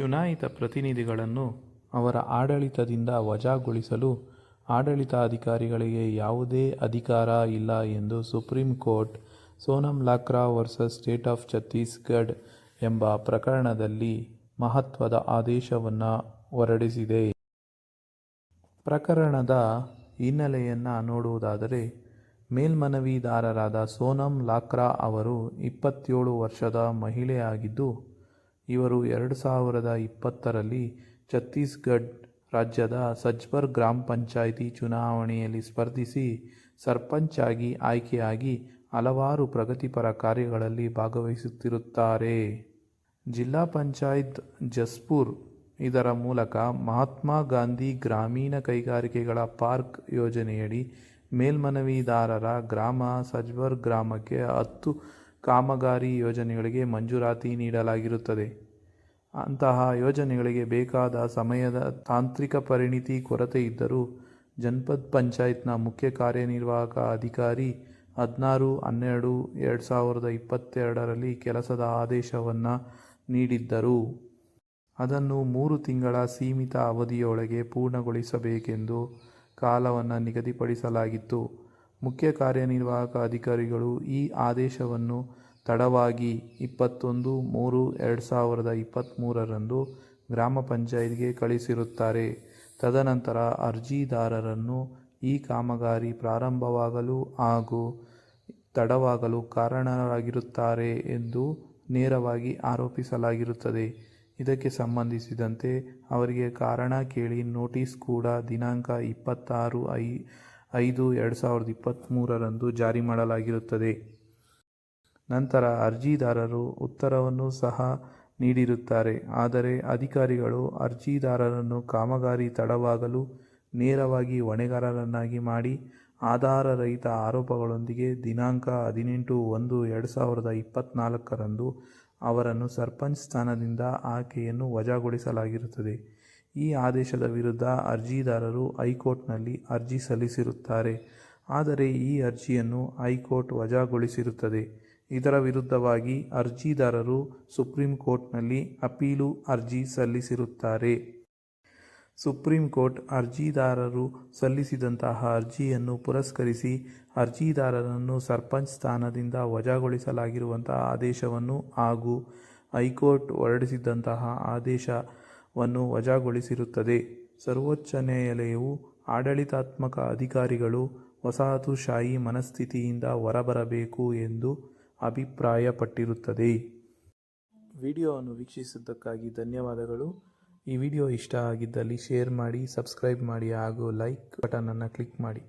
ಚುನಾಯಿತ ಪ್ರತಿನಿಧಿಗಳನ್ನು ಅವರ ಆಡಳಿತದಿಂದ ವಜಾಗೊಳಿಸಲು ಆಡಳಿತಾಧಿಕಾರಿಗಳಿಗೆ ಯಾವುದೇ ಅಧಿಕಾರ ಇಲ್ಲ ಎಂದು supreme court Sonam Lakra versus state of Chhattisgarh ಎಂಬ ಪ್ರಕರಣದಲ್ಲಿ ಮಹತ್ವದ ಆದೇಶವನ್ನು ಹೊರಡಿಸಿದೆ. ಪ್ರಕರಣದ ಹಿನ್ನೆಲೆಯನ್ನು ನೋಡುವುದಾದರೆ, ಮೇಲ್ಮನವಿದಾರರಾದ ಸೋನಂ ಲಾಕ್ರಾ ಅವರು ಇಪ್ಪತ್ತೇಳು ವರ್ಷದ ಮಹಿಳೆಯಾಗಿದ್ದು ಇವರು ಎರಡು ಸಾವಿರದ ಇಪ್ಪತ್ತರಲ್ಲಿ ಛತ್ತೀಸ್ಗಢ ರಾಜ್ಯದ ಸಜ್ಬರ್ ಗ್ರಾಮ ಪಂಚಾಯಿತಿ ಚುನಾವಣೆಯಲ್ಲಿ ಸ್ಪರ್ಧಿಸಿ ಸರ್ಪಂಚ್ ಆಗಿ ಆಯ್ಕೆಯಾಗಿ ಹಲವಾರು ಪ್ರಗತಿಪರ ಕಾರ್ಯಗಳಲ್ಲಿ ಭಾಗವಹಿಸುತ್ತಿರುತ್ತಾರೆ. ಜಿಲ್ಲಾ ಪಂಚಾಯತ್ ಜಸ್ಪುರ್ ಇದರ ಮೂಲಕ ಮಹಾತ್ಮ ಗಾಂಧಿ ಗ್ರಾಮೀಣ ಕೈಗಾರಿಕೆಗಳ ಪಾರ್ಕ್ ಯೋಜನೆಯಡಿ ಮೇಲ್ಮನವಿದಾರರ ಗ್ರಾಮ ಸಜ್ವರ್ ಗ್ರಾಮಕ್ಕೆ ಹತ್ತು ಕಾಮಗಾರಿ ಯೋಜನೆಗಳಿಗೆ ಮಂಜೂರಾತಿ ನೀಡಲಾಗಿರುತ್ತದೆ. ಅಂತಹ ಯೋಜನೆಗಳಿಗೆ ಬೇಕಾದ ಸಮಯದ ತಾಂತ್ರಿಕ ಪರಿಣಿತಿ ಕೊರತೆ ಇದ್ದರೂ ಜನಪದ ಪಂಚಾಯತ್ನ ಮುಖ್ಯ ಕಾರ್ಯನಿರ್ವಾಹಕ ಅಧಿಕಾರಿ ಹದಿನಾರು, ಹನ್ನೆರಡು, ಎರಡು ಸಾವಿರದ ಇಪ್ಪತ್ತೆರಡರಲ್ಲಿ ಕೆಲಸದ ಆದೇಶವನ್ನು ನೀಡಿದ್ದರು. ಅದನ್ನು ಮೂರು ತಿಂಗಳ ಸೀಮಿತ ಅವಧಿಯೊಳಗೆ ಪೂರ್ಣಗೊಳಿಸಬೇಕೆಂದು ಕಾಲವನ್ನು ನಿಗದಿಪಡಿಸಲಾಗಿತ್ತು. ಮುಖ್ಯ ಕಾರ್ಯನಿರ್ವಾಹಕ ಅಧಿಕಾರಿಗಳು ಈ ಆದೇಶವನ್ನು ತಡವಾಗಿ ಇಪ್ಪತ್ತೊಂದು ಮೂರು ಎರಡು ಸಾವಿರದ ಇಪ್ಪತ್ತ್ಮೂರರಂದು ಗ್ರಾಮ ಪಂಚಾಯತ್ಗೆ ಕಳಿಸಿರುತ್ತಾರೆ. ತದನಂತರ ಅರ್ಜಿದಾರರನ್ನು ಈ ಕಾಮಗಾರಿ ಪ್ರಾರಂಭವಾಗಲು ಹಾಗೂ ತಡವಾಗಲು ಕಾರಣರಾಗಿರುತ್ತಾರೆ ಎಂದು ನೇರವಾಗಿ ಆರೋಪಿಸಲಾಗಿರುತ್ತದೆ. ಇದಕ್ಕೆ ಸಂಬಂಧಿಸಿದಂತೆ ಅವರಿಗೆ ಕಾರಣ ಕೇಳಿ ನೋಟಿಸ್ ಕೂಡ ದಿನಾಂಕ ಇಪ್ಪತ್ತಾರು ಐ, ಐದು ಎರಡು ಸಾವಿರದ ಇಪ್ಪತ್ತ್ಮೂರರಂದು ಜಾರಿ ಮಾಡಲಾಗಿರುತ್ತದೆ. ನಂತರ ಅರ್ಜಿದಾರರು ಉತ್ತರವನ್ನು ಸಹ ನೀಡಿರುತ್ತಾರೆ. ಆದರೆ ಅಧಿಕಾರಿಗಳು ಅರ್ಜಿದಾರರನ್ನು ಕಾಮಗಾರಿ ತಡವಾಗಲು ನೇರವಾಗಿ ಹೊಣೆಗಾರರನ್ನಾಗಿ ಮಾಡಿ ಆಧಾರರಹಿತ ಆರೋಪಗಳೊಂದಿಗೆ ದಿನಾಂಕ ಹದಿನೆಂಟು ಒಂದು ಎರಡು ಸಾವಿರದ ಇಪ್ಪತ್ತ್ನಾಲ್ಕರಂದು ಅವರನ್ನು ಸರ್ಪಂಚ್ ಸ್ಥಾನದಿಂದ ಆಕೆಯನ್ನು ವಜಾಗೊಳಿಸಲಾಗಿರುತ್ತದೆ. ಈ ಆದೇಶದ ವಿರುದ್ಧ ಅರ್ಜಿದಾರರು ಹೈಕೋರ್ಟ್ನಲ್ಲಿ ಅರ್ಜಿ ಸಲ್ಲಿಸಿರುತ್ತಾರೆ. ಆದರೆ ಈ ಅರ್ಜಿಯನ್ನು ಹೈಕೋರ್ಟ್ ವಜಾಗೊಳಿಸಿರುತ್ತದೆ. ಇದರ ವಿರುದ್ಧವಾಗಿ ಅರ್ಜಿದಾರರು ಸುಪ್ರೀಂ ಕೋರ್ಟ್ನಲ್ಲಿ ಅಪೀಲು ಅರ್ಜಿ ಸಲ್ಲಿಸಿರುತ್ತಾರೆ. ಸುಪ್ರೀಂ ಕೋರ್ಟ್ ಅರ್ಜಿದಾರರು ಸಲ್ಲಿಸಿದಂತಹ ಅರ್ಜಿಯನ್ನು ಪುರಸ್ಕರಿಸಿ ಅರ್ಜಿದಾರರನ್ನು ಸರ್ಪಂಚ್ ಸ್ಥಾನದಿಂದ ವಜಾಗೊಳಿಸಲಾಗಿರುವಂತಹ ಆದೇಶವನ್ನು ಹಾಗೂ ಹೈಕೋರ್ಟ್ ಹೊರಡಿಸಿದಂತಹ ಆದೇಶವನ್ನು ವಜಾಗೊಳಿಸಿರುತ್ತದೆ. ಸರ್ವೋಚ್ಚ ನ್ಯಾಯಾಲಯವು ಆಡಳಿತಾತ್ಮಕ ಅಧಿಕಾರಿಗಳು ವಸಾಹತುಶಾಹಿ ಮನಸ್ಥಿತಿಯಿಂದ ಹೊರಬರಬೇಕು ಎಂದು ಅಭಿಪ್ರಾಯಪಟ್ಟಿರುತ್ತದೆ. ವಿಡಿಯೋವನ್ನು ವೀಕ್ಷಿಸಿದ್ದಕ್ಕಾಗಿ ಧನ್ಯವಾದಗಳು. ಈ ವಿಡಿಯೋ ಇಷ್ಟ ಆಗಿದ್ದಲ್ಲಿ ಶೇರ್ ಮಾಡಿ, ಸಬ್ಸ್ಕ್ರೈಬ್ ಮಾಡಿ ಹಾಗೂ ಲೈಕ್ ಬಟನನ್ನು ಕ್ಲಿಕ್ ಮಾಡಿ.